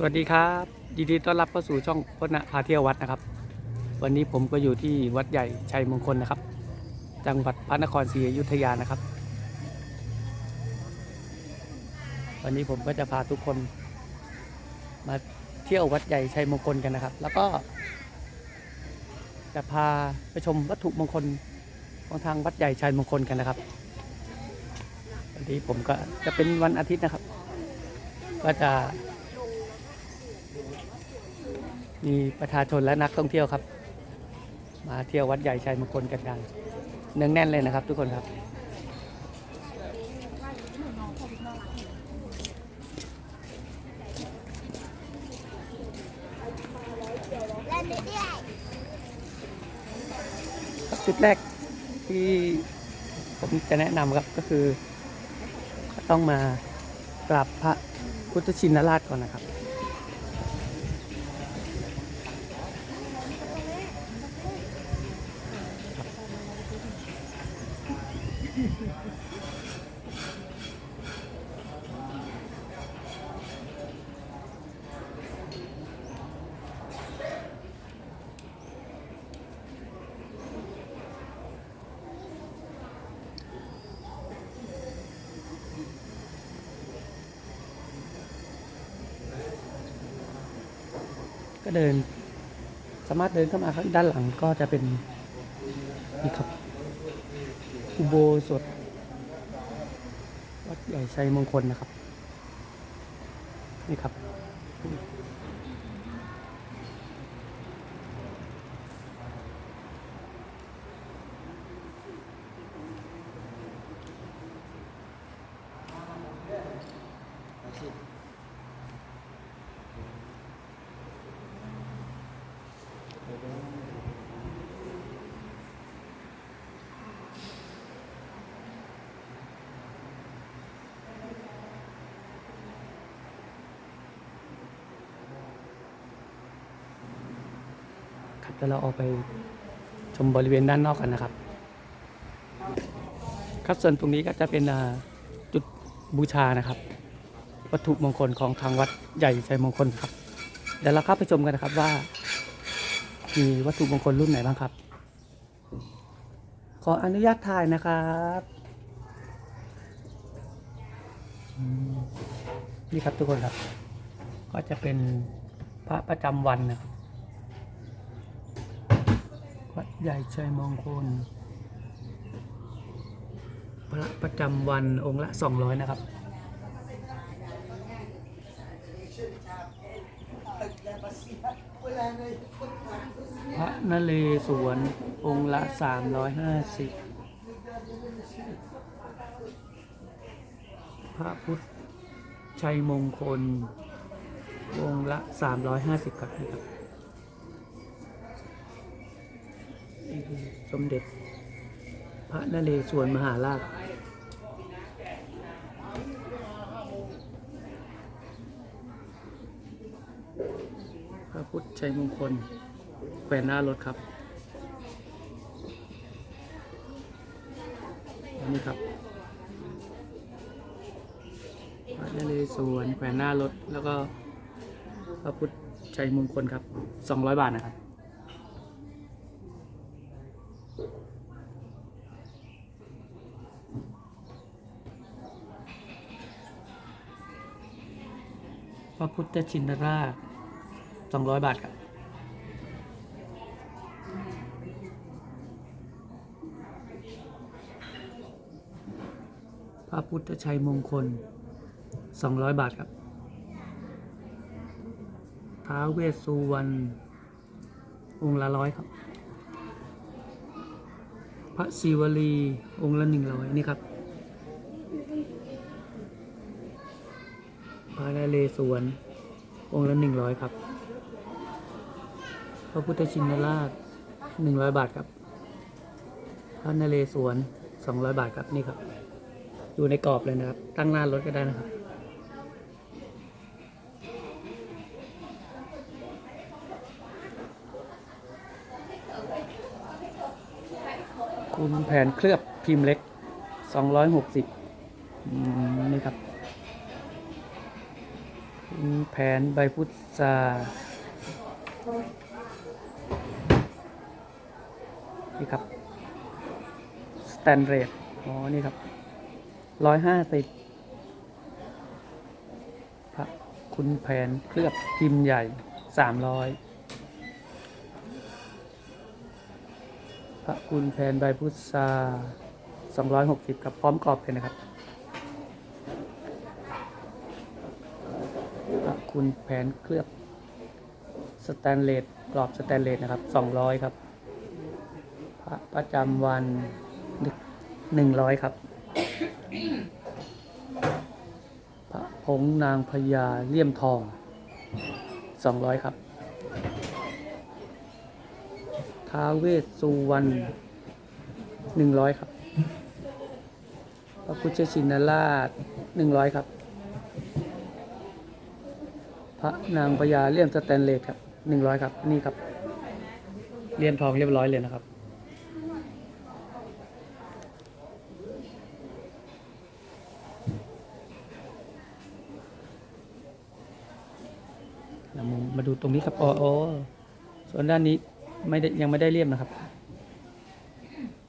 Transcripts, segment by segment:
สวัสดีครับยินดีต้อนรับเข้าสู่ช่องพจนะพาเที่ยววัดนะครับ วันนี้ผมก็อยู่ที่วัดใหญ่ชัยมงคลนะครับ จังหวัดพระนครศรีอยุธยานะครับ วันนี้ผมก็จะพาทุกคน มาเที่ยววัดใหญ่ชัยมงคลกันนะครับ แล้วก็ จะพาไปชมวัตถุมงคลของทางวัดใหญ่ชัยมงคลกันนะครับ วันนี้ผมก็จะเป็นวันอาทิตย์นะครับ ก็จะ มีประชาชนและนักท่องเที่ยวครับ มาเที่ยววัดใหญ่ชัยมงคลกันอย่างเนืองแน่นเลยนะครับ ทุกคนครับเล่นเรื่อยครับจุดแรกที่ผมจะแนะนำครับก็คือ ต้องมากราบพระพุทธชินราชก่อนนะครับ ก็เดิน สามารถเดินเข้ามาข้างด้านหลังก็จะเป็นนี่ครับอุโบสถวัดใหญ่ชัยมงคลนะครับ นี่ครับ ครับเดี๋ยวเราออกไปชมบริเวณด้านนอกกันนะครับ ครับส่วนตรงนี้ก็จะเป็นจุดบูชานะครับ วัตถุมงคลของทางวัดใหญ่ชัยมงคลครับเดี๋ยวเราเข้าไปชมกันนะครับว่า มีวัตถุมงคลรุ่นไหนบ้างครับ ขออนุญาตถ่ายนะครับนี่ครับทุกคนครับ ก็จะเป็นพระประจำวันนะครับวัดใหญ่ชัยมงคลพระประจำวันองค์ละ200นะครับ พระนเรศวรองค์ละ 350 พระพุทธชัยมงคล องค์ละ 350 ครับนี่ครับนี่คือสมเด็จ พระนเรศวรมหาราชพระพุทธชัยมงคล แขวนหน้ารถครับนนี้ครับพระนเรศวรแขวนหน้ารถ แล้วก็พระพุทธชัยมงคลครับ200บาทนะครับพระพุทธชินราช200บาทครับ พระพุทธชัยมงคล 200 บาทครับท้าเวสสุวรรณองค์ละร้อยครับ พระศิวลีองค์ละหนึ่งร้อยนี่ครับพระนเรศวรองค์ละหนึ่งร้อยครับ พระพุทธชินราชหนึ่งร้อยบาทครับ พระนเรศวรสองร้อยบาทครับนี่ครับ อยู่ในกรอบเลยนะครับ ตั้งหน้ารถก็ได้นะครับ คุณแผนเคลือบพิมพ์เล็ก 260อืมนี่ครับโอ้มีแผนใบพุทรานี่ครับ สแตนเรดอ๋อ นี่ครับ ร้อยห้าสิบพระคุณแผนเคลือบพิมพ์ใหญ่สามร้อยพระคุณแผนใบพุทราสองร้อยหกสิบครับพร้อมกรอบเลยนะครับ พระคุณแผนเคลือบสแตนเลสกรอบสแตนเลสนะครับ200ครับ พระประจำวัน100ครับพระผ งนางพญาเลี่ยมทอง 200 ครับ ท้าเวสสุวรรณ100 ครับพระพุทธชินราช 100 ครับ พระนางพญาเลี่ยมสแตนเลสครับหนึ่งร้อยครับ นี่ครับ เลี่ยมทองเรียบร้อยเลยนะครับ มาดูตรงนี้ครับอ๋ออ๋อส่วนด้านนี้ไม่ได้ยังไม่ได้เลี่ยมนะครับ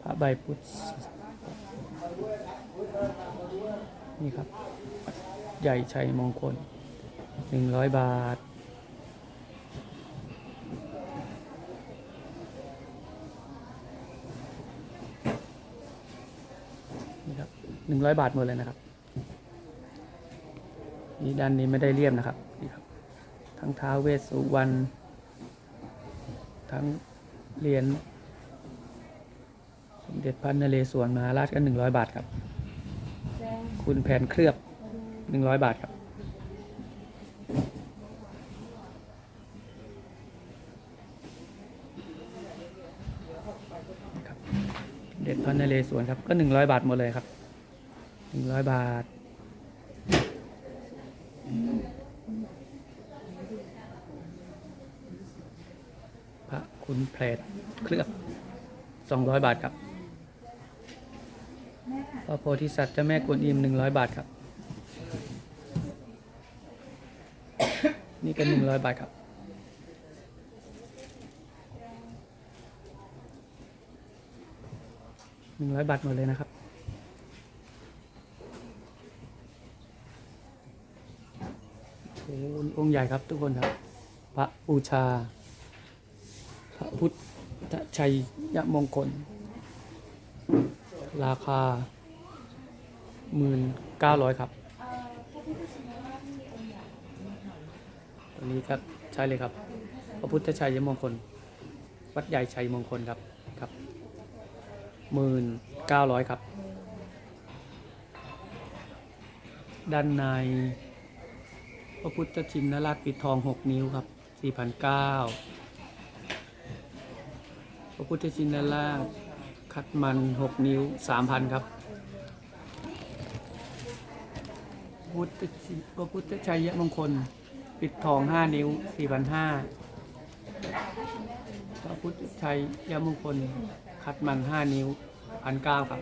พระใบพุทธนี่ครับ ใหญ่ชัยมงคลหนึ่งร้อยบาท นี่ครับหนึ่งร้อยบาทหมดเลยนะครับ นี่ด้านนี้ไม่ได้เลี่ยมนะครับ ทั้งท้าเวสสุวรรณทั้งเหรียญสมเด็จพระนเรศวรมหาราชก็หนึ่งร้อยบาทครับ คุณแผนเคลือบหนึ่งร้อยบาทครับเด็ดพันนเรศวรครับ ก็หนึ่งร้อยบาทหมดเลยครับหนึ่งร้อยบาท พ ระคุณแผลเคลือบสองร้อยบาทครับพระโพธิสัตว์เจ้าแม่กวนอิมหนึ่งร้อยบาทครับ นี่ก็หนึ่งร้อยบาทครับหนึ่งร้อยบาทหมดเลยนะครับโอ้โหองค์ใหญ่ครับทุกคนครับ พระบูชา พระพุทธชัยยมงคล ราคาหมื่นเก้าร้อยครับ ตัวนี้ครับใช่เลยครับ พระพุทธชัยยมงคล วัดใหญ่ชัยมงคลครับครับหมื่นเก้าร้อยครับ ด้านในพระพุทธชินราชปิดทองหกนิ้วครับสี่พันเก้า พระพุทธชินราชคัดมันหกนิ้วสามพันครับพระพุทธชิพระพุทธชัยมงคล ปิดทองห้านิ้วสี่พันห้าพระพุทธชัยมงคล คัดมันห้านิ้วพันเก้าครับ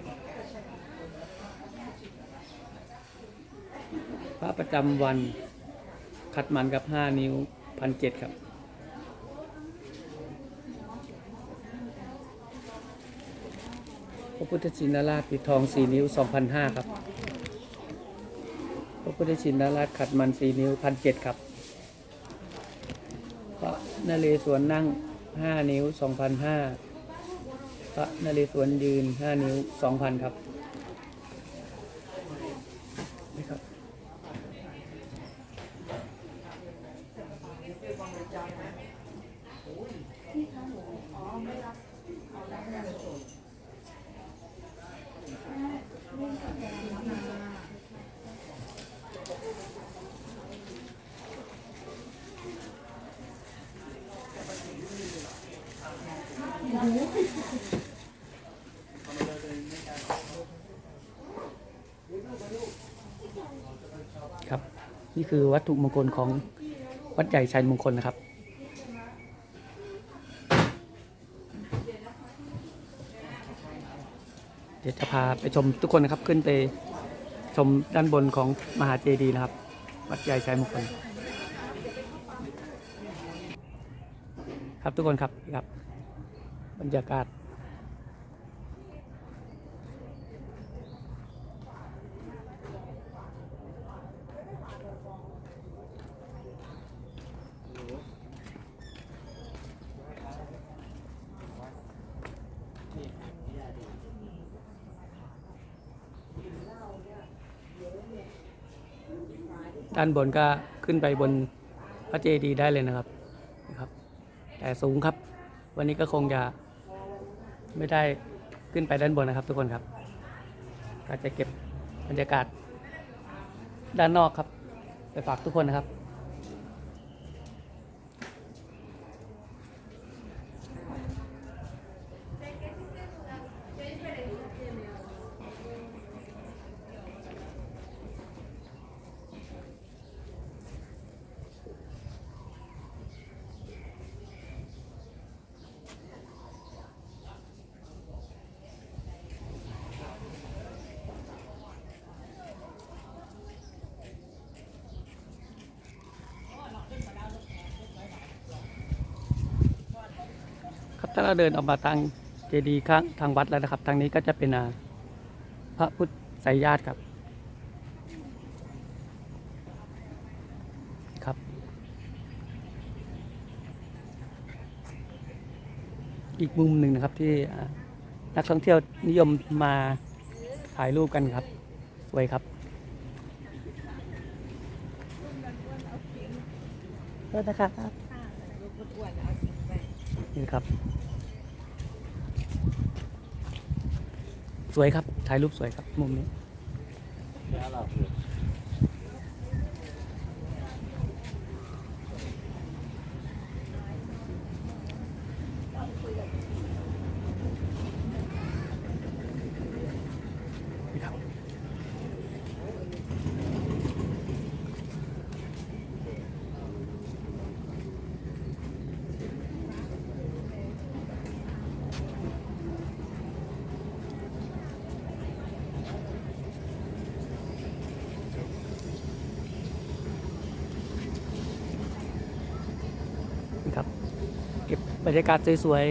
พระประจำวัน คัดมันกับห้านิ้วพันเจ็ดครับ ระพุทธชินราชปิดทองสี่นิ้วสองพันห้าครับ พระพุทธชินราชขัดมันสี่นิ้วพันเจ็ดครับพระนเรศวรนั่งห้านิ้วสองพันห้าพระนเรศวรยืนห้านิ้วสองพันครับ คือวัตถุมงคลของวัดใหญ่ชัยมงคลนะครับ เดี๋ยวจะพาไปชมทุกคนนะครับขึ้นไปชมด้านบนของมหาเจดีย์นะครับ วัดใหญ่ชัยมงคลครับทุกคนครับครับ บรรยากาศ ด้านบนก็ขึ้นไปบนพระเจดีย์ได้เลยนะครับนะครับ แต่สูงครับ วันนี้ก็คงจะไม่ได้ขึ้นไปด้านบนนะครับ ทุกคนครับก็จะเก็บบรรยากาศด้านนอกครับ ไปฝากทุกคนนะครับ ถ้าเราเดินออกมาทางเจดีย์ข้างทางวัดแล้วนะครับ ทางนี้ก็จะเป็นอ่าพระพุทธไสยญาติครับ ครับ อีกมุมหนึ่งนะครับที่อ่านักท่องเที่ยวนิยมมาถ่ายรูปกันครับ สวยครับเออนะครับนี่ครับ สวยครับถ่ายรูปสวยครับมุมนี้ บรรยากาศสวย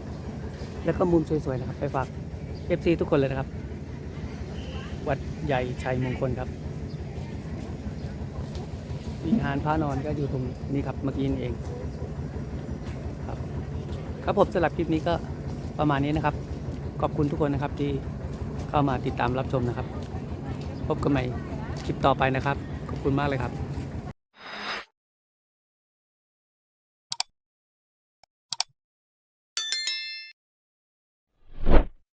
ๆ แล้วก็มุมสวยๆ นะครับ ไปฝาก FC ทุกคนเลยนะครับ วัดใหญ่ชัยมงคลครับ วิหารพระนอนก็อยู่ตรงนี้ครับเมื่อกี้นี่เองครับ ครับผมสำหรับคลิปนี้ก็ประมาณนี้นะครับ ขอบคุณทุกคนนะครับที่เข้ามาติดตามรับชมนะครับ พบกันใหม่คลิปต่อไปนะครับ ขอบคุณมากเลยครับ